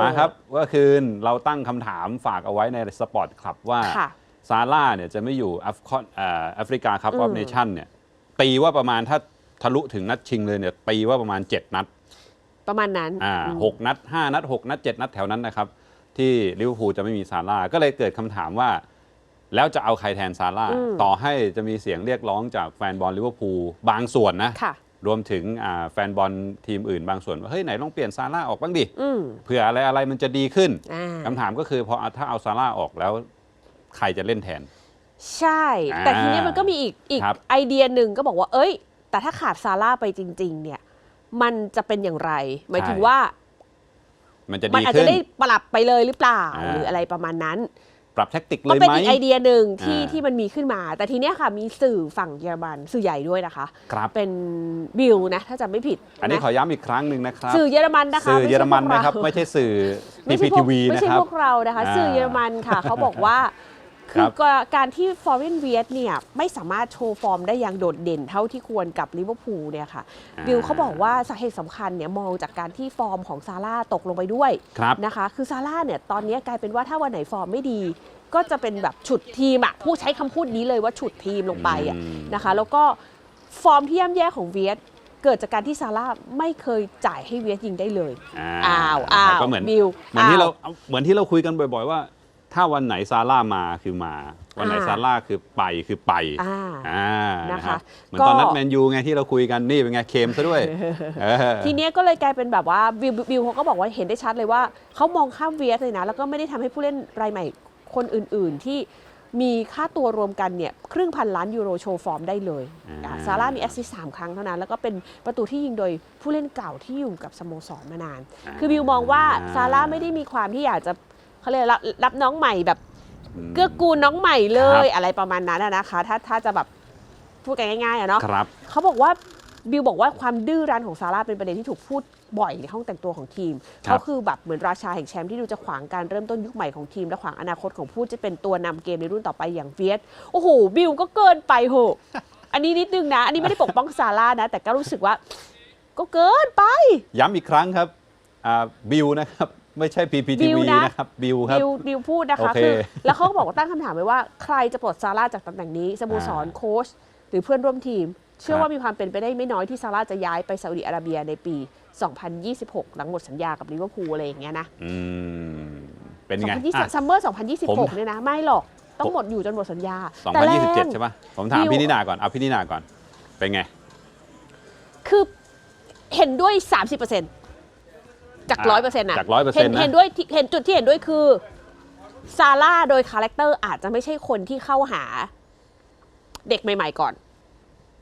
มาครับว่าคืนเราตั้งคำถามฝากเอาไว้ในสปอร์ตคลับว่าค่ะซาร่าเนี่ยจะไม่อยู่แอฟคอนเอ่อแอฟริกาครับอืออมฟเนชั่นเนี่ยตีว่าประมาณถ้าทะลุถึงนัดชิงเลยเนี่ยตีว่าประมาณ 7 นัด ประมาณนั้นอ่าอืมหกนัด 5 นัด 6 นัด 7 นัดแถวนั้นนะครับ ที่ลิเวอร์พูลจะไม่มีซาร่าก็เลยเกิดคำถามว่า แล้วจะเอาใครแทนซาร่าอืมต่อให้จะมีเสียงเรียกร้องจากแฟนบอลลิเวอร์พูลบางส่วนนะค่ะ รวมถึงอ่าแฟนบอลทีมอื่นบางส่วนว่าเฮ้ยไหนลองเปลี่ยนซาร่าออกบ้างดิอืมเผื่ออะไรอะไรมันจะดีขึ้นอ่าคำถามก็คือพอถ้าเอาซาร่าออกแล้ว ใครจะเล่นแทน ใช่ แต่ทีนี้มันก็มีอีกอีกครับไอเดียหนึ่งก็บอกว่า เอ้ย แต่ถ้าขาดซาร่าไปจริง ๆ เนี่ย มันจะเป็นอย่างไร หมายถึงว่า มันจะมันดีอาจขึ้จะนได้ปรับไปเลยหรือเปล่าอ่าหรืออะไรประมาณนั้น ปรับแท็กติกเลก็ยเป็นไหมอีกไอเดียหนึ่งที่อ่าที่มันมีขึ้นมา แต่ทีเนี้ยค่ะมีสื่อฝั่งเยอรมันสื่อใหญ่ด้วยนะคะ ครับเป็นบิลนะถ้าจำไม่ผิด อันนี้ะขอย้ำอีกครั้งหนึ่งนะครับ สื่อเยอรมันนะคะสื่อเยอรมันนะครับไใช่พวกไม่ใช่สื่อไม่ใช่พีพวทีกวีไม่นะใช่ครับพวกเรานะคะอ่าสื่อเยอรมันค่ะเขาบอกว่า คืคอรับการที่ Foreign v i e t เนี่ยไม่สามารถโชว์ฟอร์มได้อย่างโดดเด่นเท่าที่ควรกับลิเวอร์พูลเนี่ยค่ะอ่าบิลเขาบอกว่าสาเหตุสำคัญเนี่ยมองจากการที่ฟอร์มของซาร่าตกลงไปด้วยครับนะคะ คือซาร่าเนี่ยตอนนี้กลายเป็นว่าถ้าวันไหนฟอร์มไม่ดีก็จะเป็นแบบฉุดทีมอะผู้ใช้คำพูดนี้เลยว่าฉุดทีมลงไปอะอืมนะคะ แล้วก็ฟอร์มที่ย่ำแย่ของเวียตเกิดจากการที่ซาร่าไม่เคยจ่ายให้เวียตยิงได้เลย อ้าว อ้าวก็เหมือนบิลเหมือนที่เราอ้าวเหมือนที่เราคุยกันบ่อย ๆ ว่า ถ้าวันไหนซาร่ามาคือมา วันไหนอ่าซาร่าคือไปคือไปอ่าอ่านะคะรับเหมือนก็ตอนนัดแมนยูไงที่เราคุยกันนี่เป็นไงเคมซะด้วยเออทีเนี้ยก็เลยกลายเป็นแบบว่าบิลบิลเขาก็บอกว่าเห็นได้ชัดเลยว่าเขามองข้ามเวียสเลยนะ แล้วก็ไม่ได้ทำให้ผู้เล่นรายใหม่คนอื่น ๆ ที่มีค่าตัวรวมกันเนี่ยครึ่งพันล้านยูโรโชว์ฟอร์มได้เลยอ่าอะซาร่ามีแอสซิสต์สามครั้งเท่านั้น แล้วก็เป็นประตูที่ยิงโดยผู้เล่นเก่าที่อยู่กับสโมสรมานาน คือบิลมองว่าซาร่าไม่ได้มีความที่อยากจะ เขาเรียกรับรับน้องใหม่แบบเกื้อกูลน้องใหม่เลยอะไรประมาณนั้นอะนะคะ ถ้าถ้าจะแบบพูดกันง่ายๆอะเนาะครับ เขาบอกว่าบิลบอกว่าความดื้อรั้นของซาร่าเป็นประเด็นที่ถูกพูดบ่อยในห้องแต่งตัวของทีมครับ เขาคือแบบเหมือนราชาแห่งแชมป์ที่ดูจะขวางการเริ่มต้นยุคใหม่ของทีม และขวางอนาคตของผู้จะเป็นตัวนำเกมในรุ่นต่อไปอย่างเวียสโอ้โหบิลก็เกินไปโหอันนี้นิดนึงนะ อันนี้ไม่ได้ปกป้องซาร่านะ แต่ก็รู้สึกว่า ก็เกินไป ย้ำอีกครั้งครับอ่าบิวนะครับ ไม่ใช่บิ PPTV วนะนะครับบิวครับบิลบิลพูดนะคะ โอเค คือ แล้วเขาก็บอกว่าตั้งคำถามไว้ว่าใครจะปลดซาร่าจากตำแหน่งนี้สโมสรอ่าโค้ชหรือเพื่อนร่วมทีม เชื่อครับว่ามีความเป็นไปได้ไม่น้อยที่ซาร่าจะย้ายไปซาอุดิอาระเบียในปี 2026 หลังหมดสัญญากับลิเวอร์พูลอะไรอย่างเงี้ยนะอืมเป็นไงอะ 2020ซัมเมอร์ ผม 2026 เนี่ยนะ ไม่หรอกต้องหมดอยู่จนหมดสัญญา2027 ใช่ปะผมถามบิว พี่นินาก่อนเอาพี่นินาก่อน เป็นไง คือเห็นด้วย 30% จากอะ100%นะจาก100%เห็นนะเห็นด้วยที่เห็นจุดที่เห็นด้วยคือ ซาร่าโดยคาแรคเตอร์อาจจะไม่ใช่คนที่เข้าหา เด็กใหม่ ๆ ก่อน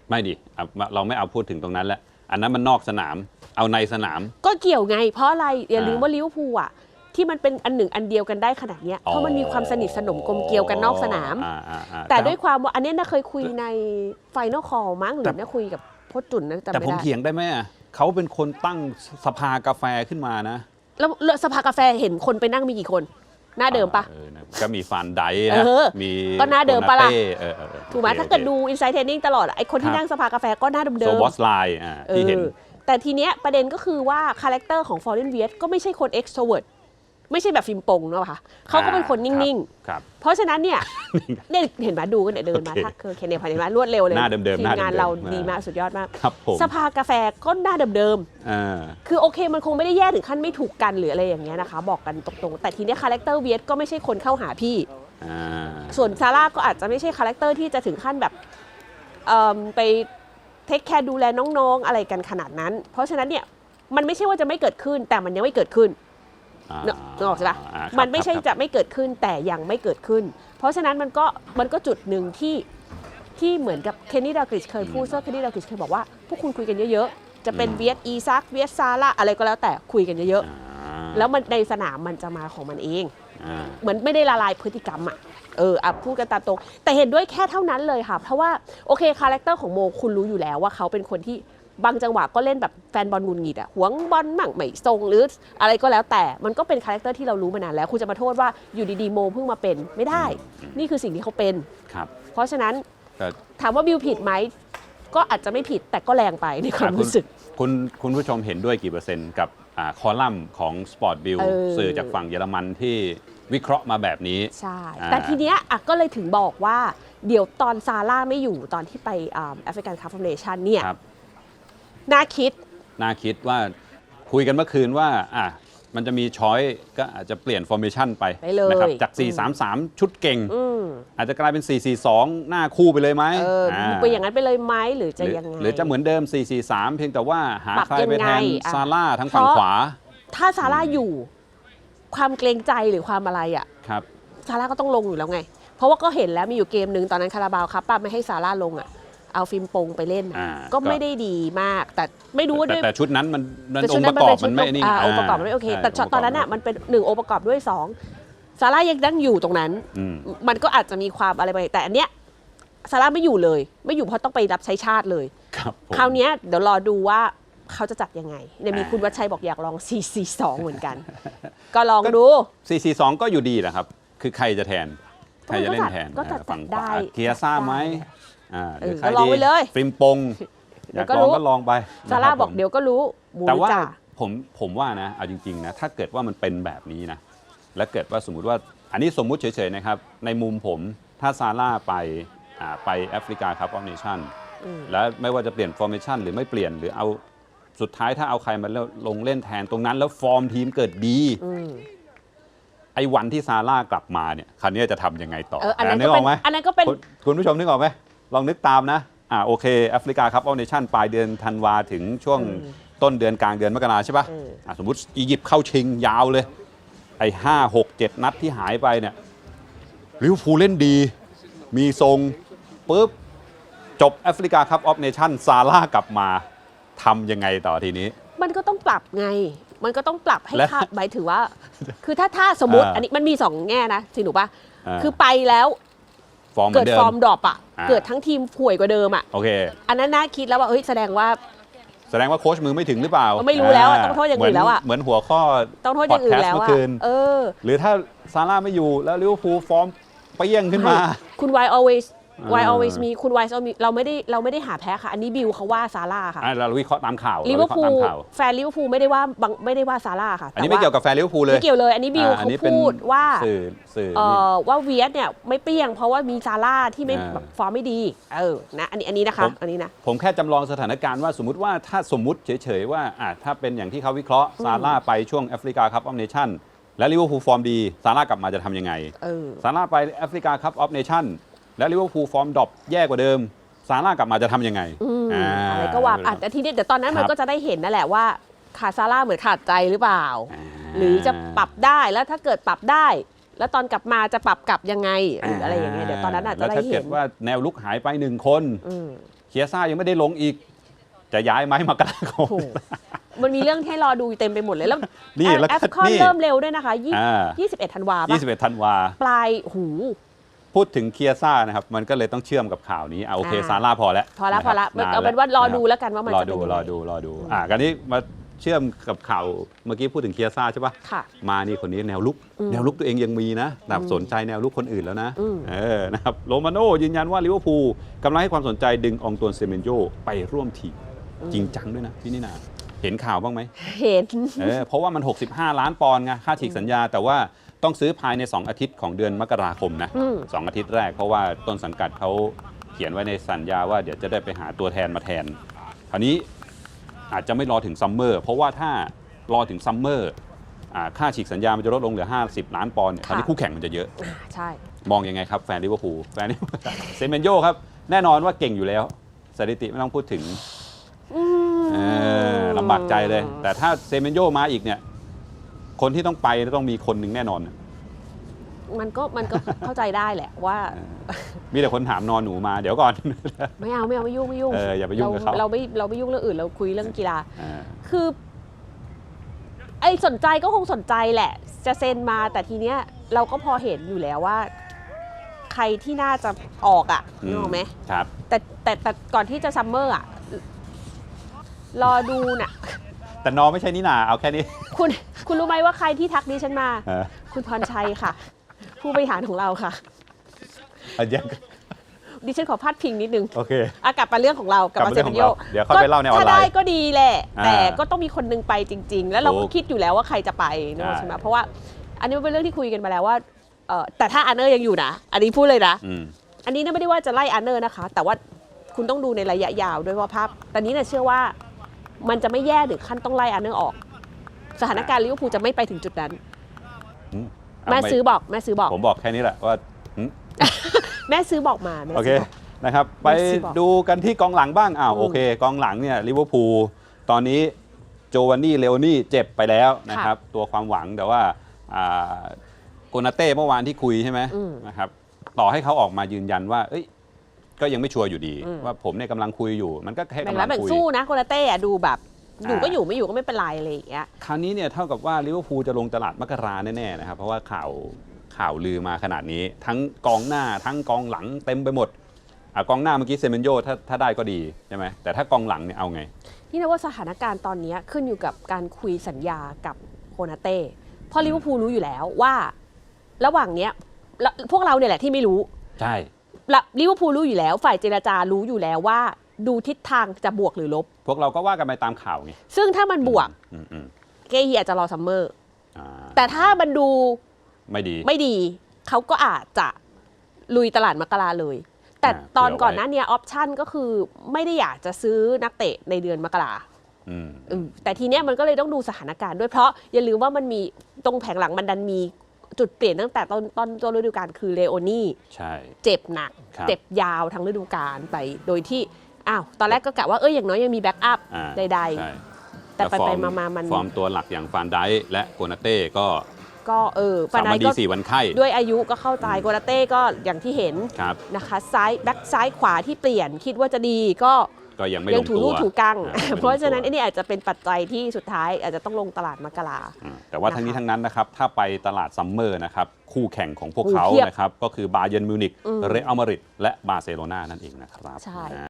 ไม่ดิอะเราไม่เอาพูดถึงตรงนั้นแล้วอันนั้นมันนอกสนาม เอาในสนาม ก็เกี่ยวไง เพราะอะไรอย่าลืมอ่าว่าลิเวอร์พูลอะที่มันเป็นอันหนึ่งอันเดียวกันได้ขนาดเนี้ยเพราะมันมีความสนิทสนมกลมเกลียวกันนอกสนามอ่อ่อ่แต่ด้วยความว่าอันเนี้ยน่าเคยคุยในไฟนอลคอลมั้งหรือน่าคุยกับโค้ชจุนนะจำแต่ไม่ผมได้เถียงได้ไหมอะ เขาเป็นคนตั้งสภากาแฟขึ้นมานะแล้วแล้วสภากาแฟเห็นคนไปนั่งมีกี่คน หน้าเดิมปะ ออนะก็มีฟานไดเอนะอมีก็หน้าเดิมปะล่ะโคนาเต้เออเออเออถูกไหมโอคถ้าเกิดโอคดูอินไซต์เทนนิ่งตลอดอะไอคนที่ครับนั่งสภากาแฟก็หน้าเดิมโซเดิมบอสไลน์อ่าที่เห็นแต่ทีเนี้ยประเด็นก็คือว่าคาแรคเตอร์ของฟอร์เรนเวียก็ไม่ใช่คนเไม่ใช่แบบฟิล์มปงเนอะคะเขาก็เป็นคนนิ่งๆครับๆเพราะฉะนั้นเนี่ยเนี่ยเห็นไหมดูกันเนี่ยเดินมาโอเคถ้าเคยเคนเนพันเห็นไหมรวดเร็วเลยหน้าเดิมๆทีหมน้าเดิมๆงานเราอ่าดีมากสุดยอดมากครับผมสภากาแฟก็หน้าเดิมๆอ่าคือโอเคมันคงไม่ได้แย่ถึงขั้นไม่ถูกกันหรืออะไรอย่างเงี้ยนะคะ บอกกันตรงๆ แต่ทีเนี้ยคาแรคเตอร์เวียสก็ไม่ใช่คนเข้าหาพี่อ่าส่วนซาร่าก็อาจจะไม่ใช่คาแรคเตอร์ที่จะถึงขั้นแบบเอิ่มไปเทคแคร์ดูแลน้องๆ อะไรกันขนาดนั้น เพราะฉะนั้นเนี่ยมันไม่ใช่ว่าจะไม่เกิดขึ้นแต่มันยังไม่เกิดขึ้นอ่า เนอะนึกออกใช่ปะอ่าครับมันไม่ใช่ครับ จะไม่เกิดขึ้นแต่ยังไม่เกิดขึ้น เพราะฉะนั้นมันก็มันก็จุดหนึ่งที่ที่เหมือนกับเคนนี่ดากริชเคยพูดซึ่งเคนนี่ดากริชเคยบอกว่าพวกคุณคุยกันเยอะๆ จะเป็นเวียสอีซักเวียสซาร่าอะไรก็แล้วแต่คุยกันเยอะอ่าๆ แล้วมันในสนามมันจะมาของมันเอง อ่า เหมือนไม่ได้ละลายพฤติกรรมอะเอออะพูดกันตามตรง แต่เห็นด้วยแค่เท่านั้นเลยค่ะ เพราะว่า โอเค คาแรคเตอร์ของโมคุณรู้อยู่แล้วว่าเขาเป็นคนที่ บางจังหวะก็เล่นแบบแฟนบอลงุนงิดอะหวงบอลมั่งไม่ทรงหรืออะไรก็แล้วแต่มันก็เป็นคาแรคเตอร์ที่เรารู้มานานแล้วคุณจะมาโทษว่าอยู่ดีๆโมเพิ่งมาเป็นไม่ได้ นี่คือสิ่งที่เขาเป็นครับ เพราะฉะนั้นแต่ถามว่าบิวผิดไหมก็อาจจะไม่ผิดแต่ก็แรงไปในความรู้สึก คุณคุณผู้ชมเห็นด้วยกี่เปอร์เซ็นต์กับอ่าคอลัมน์ของ Sport Bill เออ สื่อจากฝั่งเยอรมันที่วิเคราะห์มาแบบนี้ ใช่ อ่า แต่ทีเนี้ยอะก็เลยถึงบอกว่า เดี๋ยวตอนซาร่าไม่อยู่ตอนที่ไปแอฟริกันคัพฟอร์เนชันเนี่ย ครับ น่าคิด น่าคิดว่าคุยกันเมื่อคืนว่าอะมันจะมีช้อยก็อาจจะเปลี่ยนฟอร์เมชันไปไปเลยนะครับจากอืม4-3-3 ชุดเก่งอืมอาจจะกลายเป็น 4-4-2 หน้าคู่ไปเลยไหมเอออาไปอย่างนั้นไปเลยไหมหรือจะหรือยังไงหรือจะเหมือนเดิม 4-4-3 เพียงแต่ว่าหาปรับใครไปแทนยังไงอะซาร่าทั้งฝั่งเพราะขวา ถ้าซาร่าอยู่ความเกรงใจหรือความอะไรอะครับซาร่าก็ต้องลงอยู่แล้วไง เพราะว่าก็เห็นแล้วมีอยู่เกมหนึ่งตอนนั้นคาราบาวครับป้าไม่ให้ซาร่าลงอะ เอาฟิล์มปงไปเล่นอะอ่าก็ก็ ไม่ได้ดีมาก แต่ไม่รู้ว่าแต่ด้วยแต่ชุดนั้นมันมันแต่อชุงดค์นั้ปนระมันกอเป็บนชุดมันไม่นี่อ่าองค์ประกอบมันไม่โอเค ใช่แต่ช็อตตอนนั้นอะมันเป็นหนึ่งองค์ประกอบด้วยสองซาร่ายังนั่งอยู่ตรงนั้น อืม มันก็อาจจะมีความอะไรไปแต่อันเนี้ยซาร่าไม่อยู่เลย ไม่อยู่เพราะต้องไปรับใช้ชาติเลย ครับผม คราวเนี้ยเดี๋ยวรอดูว่าเขาจะจัดยังไงเนี่ยมีอ่าคุณวัชชัยบอกอยากลอง 442 เหมือนกัน ก็ลองดู 4-4-2 ก็อยู่ดีแหละครับ คือใครจะแทน ใครจะเล่นแทนก็จัดอ่าฝั่งขได้วาเกียร์ซ่าไหม อ่าหรือเออใครก็ลองดีไปเลยฟิล์มปงเดี๋อยยวากก็ลองรู้ ก็ลองไปซาร่านะครับบอกผมเดี๋ยวก็รู้หมูแต่ว่าจ่าผมผมว่านะเอาจริงๆนะถ้าเกิดว่ามันเป็นแบบนี้นะแล้วเกิดว่าสมมุติว่าอันนี้สมมุติเฉยๆนะครับในมุมผมถ้าซาร่าไปอ่าไปแอฟริกาครับออฟเนชั่น อืม แล้วไม่ว่าจะเปลี่ยนฟอร์เมชันหรือไม่เปลี่ยนหรือเอาสุดท้ายถ้าเอาใครมาลงเล่นแทนตรงนั้นแล้วฟอร์มทีมเกิดดี อืม ไอ้วันที่ซาร่ากลับมาเนี่ยคันนี้จะทำยังไงต่อเอออันนั้นนึก็กอเป็อนกไหมอันนั้นก็เป็น คุณคุณผู้ชมนึกออกไหม ลองนึกตามนะอ่าโอเคแอฟริกาครับออฟเนชั่นปลายเดือนธันวาถึงช่วงอืมต้นเดือนกลางเดือนมกราใช่ปะเอออะสมมติอียิปต์เข้าชิงยาวเลย ไอ้ห้าหกเจ็ดนัดที่หายไปเนี่ยลิเวอร์พูลเล่นดี มีทรงปุ๊บจบแอฟริกาครับออฟเนชั่นซาร่ากลับมาทำยังไงต่อทีนี้ มันก็ต้องปรับไง มันก็ต้องปรับให้และค่าหมายถึงว่า คือถ้าถ้าสมมติ อ่าอันนี้มันมีสองแง่นะสิหนูปะาคือไปแล้ว ฟอร์มเหมืเกิอดนเดิฟอมร์มดรอปอะ อ่า เกิดทั้งทีมห่วยกว่าเดิมอะ โอเค อันนั้นน่าคิดแล้วว่าเฮ้ยแสดงว่า แสดงว่าโค้ชมือไม่ถึงหรือเปล่าไม่รู้แล้วอะต้องโทษอย่างอื่นแล้วอะ เหมือนเหมือนหัวข้อ ต้องโทษอย่างอื่นแล้วพดอะคสต์เมื่อคืน เออ หรือถ้าซาร่าไม่อยู่แล้วลิเวอร์พูลฟอร์มเปรี้ยงขึ้นมา คุณ why always why อ่า always มีคุณ why always เราไม่ได้เราไม่ได้หาแพ้ค่ะ อันนี้บิวเขาว่าซาร่าค่ะอะเราวิเคราะห์ตามข่าวลิเราเวอวิร์เคราะพูห์ลตามข่าวแฟนลิเวอร์พูลไม่ได้ว่าบังไม่ได้ว่าซาร่าค่ะอันนี้ไม่เกี่ยวกับแฟนลิเวอร์พูลเลยไม่เกี่ยวเลย อันนี้บิวอ่าอัเขานนี้เป็นพูดว่าสื่อสื่อเอ่นี่ อว่าเวียดเนี่ยไม่เปรี้ยง เพราะว่ามีซาร่าที่ไม่อ่า แบบฟอร์มไม่ดีเออนะอันนี้อันนี้นะคะผมอันนี้นะ ผมแค่จำลองสถานการณ์ว่าสมมติว่าถ้าสมมติเฉยๆว่าอะถ้าเป็นอย่างที่เขาวิเคราะห์ซาร่าไปช่วงแอฟริกาคัพออฟเนชั่นและลิเวอร์พูลฟอร์มดีซาร่ากลับมาจะทำยังไง เออ ซาร่าไปแอฟริกาคัพออฟเนชั่น และลิเวอร์พูลฟอร์มดรอปแย่กว่าเดิม ซาร่ากลับมาจะทำยังไงอืมอ่าอะไรก็ว่าอะแต่ทีนี้เดี๋ยวตอนนั้นมันครับก็จะได้เห็นนั่นแหละว่าขาดซาร่าเหมือนขาดใจหรือเปล่าอ่าหรือจะปรับได้แล้วถ้าเกิดปรับได้ แล้วตอนกลับมาจะปรับกลับยังไงหรืออะไรอย่างเงี้ยเดี๋ยวตอนนั้นอาจจะแล้วได้ถ้าเห็เกินดว่าแนวลุกหายไปหนึ่งคน อืม เคียซ่ายังไม่ได้ลงอีก จะย้ายไหมมากราคม โอ้โหมันมีเรื่องให้รอดูเต็มไปหมดเลย แล้วนี่แล้วก็แอฟคอนนี่ เริ่มเร็วด้วยนะคะยี่อ่ายี่สิบเอ็ดธันวาปะ21ธันวา ปลายหู พูดถึงเคียซ่านะครับ มันก็เลยต้องเชื่อมกับข่าวนี้อะโอเคอ่าซาร่าพอแล้วพอละพอละนะครับเอาเป็นว่ารอดูะแล้วกันว่ามันรอจะเป็นดูยังไงรอดูรอดูอะกันนี้มาเชื่อมกับข่าวเมื่อกี้พูดถึงเคียซ่าใช่ปะค่ะมานี่คนนี้แนวลุกอืมแนวลุกตัวเองยังมีนะแบบอืมสนใจแนวลุกคนอื่นแล้วนะอืม เออนะครับโรมาโน่ยืนยันว่าลิเวอร์พูลกำลังให้ความสนใจดึงอองตวนเซเมนโยไปร่วมทีมจริงจังด้วยนะพี่นินาเห็นข่าวบ้างไหม เห็น เออเพราะว่ามัน 65 ล้านปอนด์ไงค่าฉีกสัญญาแต่ว่า ต้องซื้อภายใน 2 อาทิตย์ของเดือนมกราคมนะอืมสองอาทิตย์แรกเพราะว่าต้นสังกัดเขาเขียนไว้ในสัญญาว่าเดี๋ยวจะได้ไปหาตัวแทนมาแทนคราวนี้อาจจะไม่รอถึงซัมเมอร์เพราะว่าถ้ารอถึงซัมเมอร์อ่าค่าฉีกสัญญามันจะลดลงเหลือ 50 ล้านปอนด์เนี่ยคราวนี้คู่แข่งมันจะเยอะอ่าใช่มองยังไงครับแฟนลิเวอร์พูลแฟนลิเวอร์พูลเซเมนโยครับ แน่นอนว่าเก่งอยู่แล้วสถิติไม่ต้องพูดถึงอืมเออลำบากใจเลย แต่ถ้าเซเมนโยมาอีกเนี่ย คนที่ต้องไปต้องมีคนหนึ่งแน่นอน มันก็มันก็เข้าใจได้แหละว่า มีแต่คนถามนอนหนูมาเดี๋ยวก่อน ไม่เอาไม่เอาไม่ยุ่งไม่ยุ่งเอออย่าไปยุ่งกับเขาเราไม่เราไม่ยุ่งเรื่องอื่นเราคุยเรื่องกีฬาอ่าคือไอ้สนใจก็คงสนใจแหละ จะเซ็นมาแต่ทีเนี้ยเราก็พอเห็นอยู่แล้วว่า ใครที่น่าจะออกอะ่ะนึกออกไหมครับแต่แต่แต่ก่อนที่จะซัมเมอร์อะ รอดูน่ะ แต่นอไม่ใช่นี่นาเอาแค่นี้ คุณคุณรู้ไหมว่าใครที่ทักดิฉันมา เออ คุณพรชัยค่ะ ผู้บริหารของเราค่ะ อันยังดิฉันขอพาดพิงนิดนึงโอเค อากลับมาเรื่องของเรากลับกลับมามาเซเรื่องเปของโยเราเดี๋ยวค่อยไปเล่าในออนไลน์ถ้าได้ก็ดีแหละ อ่าแต่ก็ต้องมีคนนึงไปจริง ๆ แล้วเราก็ถูกคิดอยู่แล้วว่าใครจะไปเนอะใช่ใช่ไหมเพราะว่าอันนี้มันเป็นเรื่องที่คุยกันมาแล้วว่าเออแต่ถ้าอันเนอร์ยังอยู่นะ อันนี้พูดเลยนะ อืม อันนี้เนี่ยไม่ได้ว่าจะไล่อันเนอร์นะคะ แต่ว่าคุณต้องดูในระยะยาวด้วยว่าภาพตอนนี้เนี่ยเชื่อว่า มันจะไม่แย่ถึงขั้นต้องไล่อันเนอร์ออก สถานการณ์ลิเวอร์พูลจะไม่ไปถึงจุดนั้นอืมแม่เาไซื้อบอกแม่ซื้อบอก ผมบอกแค่นี้แหละว่าอืมแม่ซื้อบอกมาแม่โอเคซื้อบอกนะครับไปเมสซี่บอกดูกันที่กองหลังบ้างอ้าวอืมโอเค กองหลังเนี่ยลิเวอร์พูลตอนนี้โจวานนี่เลโอนี่เจ็บไปแล้วนะครับ ตัวความหวังแต่ว่าอ่าโกนาเต้เมื่อวานที่คุยใช่ไหมอืมนะครับต่อให้เขาออกมายืนยันว่าเอ้ย ก็ยังไม่ชัวร์อยู่ดี อืม ว่าผมเนี่ยกำลังคุยอยู่ มันก็แค่แบ่งกำลัรับงแบ่งคุย สู้นะโคนาเต้อะดูแบบอยู่อ่าก็อยู่ไม่อยู่ก็ไม่เป็นไรอะไรอย่างเงี้ย คราวนี้เนี่ยเท่ากับว่าลิเวอร์พูลจะลงตลาดมกราแน่ๆนะครับ เพราะว่าข่าวข่าวลือมาขนาดนี้ ทั้งกองหน้าทั้งกองหลังเต็มไปหมดอะกองหน้าเมื่อกี้เซเมนโยถ้าถ้าได้ก็ดีใช่ไหมแต่ถ้ากองหลังเนี่ยเอาไง นี่นะว่าสถานการณ์ตอนนี้ขึ้นอยู่กับการคุยสัญญากับโคนาเต้เพราะลิเวอร์พูลรู้อยู่แล้วว่า ระหว่างเนี้ยละพวกเราเนี่ยแหละที่ไม่รู้ ใช่ ละลิเวอร์พูลรู้อยู่แล้ว ฝ่ายเจรจารู้อยู่แล้วว่า ดูทิศทางจะบวกหรือลบ พวกเราก็ว่ากันไปตามข่าวไงซึ่งถ้ามันบวกอืมอืมเกฮีอาจจะรอซัมเมอร์อ่าแต่ถ้ามันดูไม่ดี ไม่ดี เขาก็อาจจะลุยตลาดมกราเลย แต่อ่าตอนเผื่อไว้ ก่อนหน้าเนี้ออปชันก็คือไม่ได้อยากจะซื้อนักเตะในเดือนมกราอืม เออแต่ทีเนี้ยมันก็เลยต้องดูสถานการณ์ด้วยเพราะอย่าลืมว่ามันมีตรงแผงหลังมันดันมี จุดเปลี่ยนตั้งแต่ต้นต้นต้นฤดูกาลคือเลโอนี่ใช่ เจ็บหนัก ครับ เจ็บยาวทั้งฤดูกาลไปโดยที่อ้าวตอนแรกก็กะว่าเอ้ยอย่างน้อยยังมีแบ็กอัพอ่าใด ใช่ๆ แต่ไปฟอไปร์มามามันฟอร์มตัวหลักอย่างฟานไดค์และโกนาเต้ก็ก็เออฟาสามนาวันยดีก็สี่วันไข้ด้วยอายุก็เข้าใจโกนาเต้ก็อย่างที่เห็นครับ นะคะซ้ายแบ็กซ้ายขวาที่เปลี่ยนคิดว่าจะดีก็ ก็ยังไม่ยัลงงถูตัวรูถูกัง อ่าไม่ลงเพราะฉะนั้นตัวไอ้นี่อาจจะเป็นปัจจัยที่สุดท้ายอาจจะต้องลงตลาดมกราอ่าแต่ว่าทั้งนี้นะคะทั้งนั้นนะครับ ถ้าไปตลาดซัมเมอร์นะครับ คู่แข่งของพวกโอ้เขาเพียบนะครับ ก็คือบาเยร์นมิวนิกอืมเรอัลมาดริดและบาร์เซโลนานั่นเองนะครับใช่ นะ